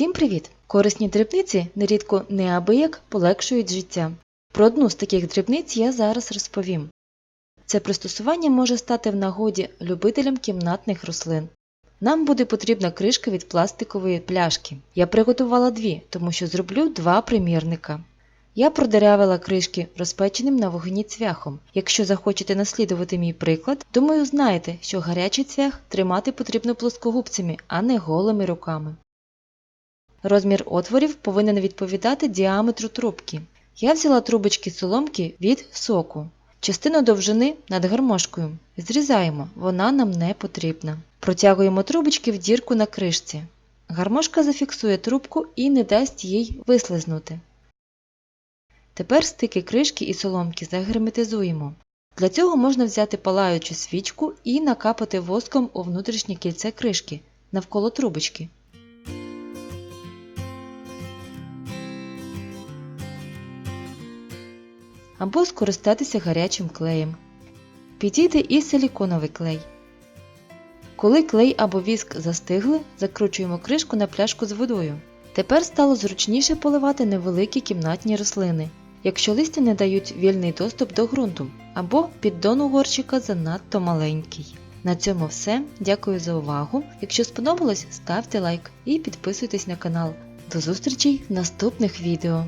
Всім привіт! Корисні дрібниці нерідко неабияк полегшують життя. Про одну з таких дрібниць я зараз розповім. Це пристосування може стати в нагоді любителям кімнатних рослин. Нам буде потрібна кришка від пластикової пляшки. Я приготувала дві, тому що зроблю два примірника. Я продерявила кришки розпеченим на вогні цвяхом. Якщо захочете наслідувати мій приклад, думаю, знаєте, що гарячий цвях тримати потрібно плоскогубцями, а не голими руками. Розмір отворів повинен відповідати діаметру трубки. Я взяла трубочки соломки від соку. Частину довжини над гармошкою. Зрізаємо, вона нам не потрібна. Протягуємо трубочки в дірку на кришці. Гармошка зафіксує трубку і не дасть їй вислизнути. Тепер стики кришки і соломки загерметизуємо. Для цього можна взяти палаючу свічку і накапати воском у внутрішнє кільце кришки навколо трубочки. Або скористатися гарячим клеєм. Підійде і силіконовий клей. Коли клей або віск застигли, закручуємо кришку на пляшку з водою. Тепер стало зручніше поливати невеликі кімнатні рослини, якщо листя не дають вільний доступ до ґрунту, або піддон у горщика занадто маленький. На цьому все. Дякую за увагу. Якщо сподобалось, ставте лайк і підписуйтесь на канал. До зустрічей в наступних відео!